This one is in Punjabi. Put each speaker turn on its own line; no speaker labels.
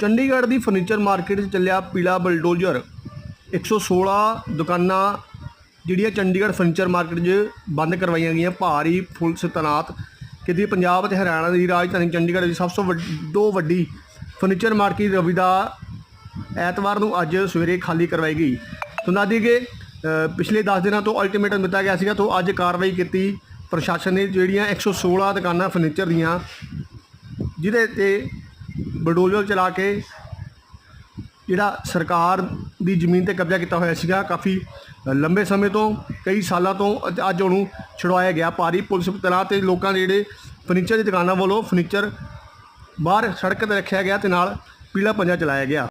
ਚੰਡੀਗੜ੍ਹ ਦੀ ਫਰਨੀਚਰ ਮਾਰਕੀਟ 'ਚ ਚੱਲਿਆ ਪੀਲਾ ਬਲਡੋਜ਼ਰ 116 ਦੁਕਾਨਾਂ ਜਿਹੜੀਆਂ ਚੰਡੀਗੜ੍ਹ ਫਰਨੀਚਰ ਮਾਰਕੀਟ 'ਚ ਬੰਦ ਕਰਵਾਈਆਂ ਗਈਆਂ, ਭਾਰੀ ਪੁਲਿਸ ਤੈਨਾਤ ਕਿਉਂਕਿ ਪੰਜਾਬ ਅਤੇ ਹਰਿਆਣਾ ਦੀ ਰਾਜਧਾਨੀ ਚੰਡੀਗੜ੍ਹ ਦੀ ਸਭ ਤੋਂ ਵੱਡੋ ਵੱਡੀ ਫਰਨੀਚਰ ਮਾਰਕੀਟ ਰਵੀ ਦਾ ਐਤਵਾਰ ਨੂੰ ਅੱਜ ਸਵੇਰੇ ਖਾਲੀ ਕਰਵਾਈ ਗਈ। ਤੁਹਾਨੂੰ ਦੀ ਕਿ ਪਿਛਲੇ 10 ਦਿਨਾਂ ਤੋਂ ਅਲਟੀਮੇਟਮ ਦਿੱਤਾ ਗਿਆ ਸੀਗਾ, ਤੋਂ ਅੱਜ ਕਾਰਵਾਈ ਕੀਤੀ ਪ੍ਰਸ਼ਾਸਨ ਨੇ ਜਿਹੜੀਆਂ 116 ਦੁਕਾਨਾਂ ਫਰਨੀਚਰ ਦੀਆਂ, ਜਿਹਦੇ ਤੇ ਬਲਡੋਜ਼ਰ ਚਲਾ ਕੇ ਜਿਹੜਾ ਸਰਕਾਰ ਦੀ ਜ਼ਮੀਨ ਤੇ ਕਬਜ਼ਾ ਕੀਤਾ ਹੋਇਆ ਸੀਗਾ, ਕਾਫੀ ਲੰਬੇ ਸਮੇਂ ਤੋਂ, ਕਈ ਸਾਲਾਂ ਤੋਂ ਅੱਜ- ਉਹਨੂੰ ਛੁਡਵਾਇਆ ਗਿਆ। ਭਾਰੀ ਪੁਲਿਸ ਤੈਨਾਤ ਤੇ ਲੋਕਾਂ ਦੇ ਜਿਹੜੇ ਫਰਨੀਚਰ ਦੀ ਦੁਕਾਨਾਂ ਵੱਲੋਂ ਫਰਨੀਚਰ ਬਾਹਰ ਸੜਕ ਤੇ ਰੱਖਿਆ ਗਿਆ ਤੇ ਨਾਲ ਪੀਲਾ ਪੰਜਾ ਚਲਾਇਆ ਗਿਆ।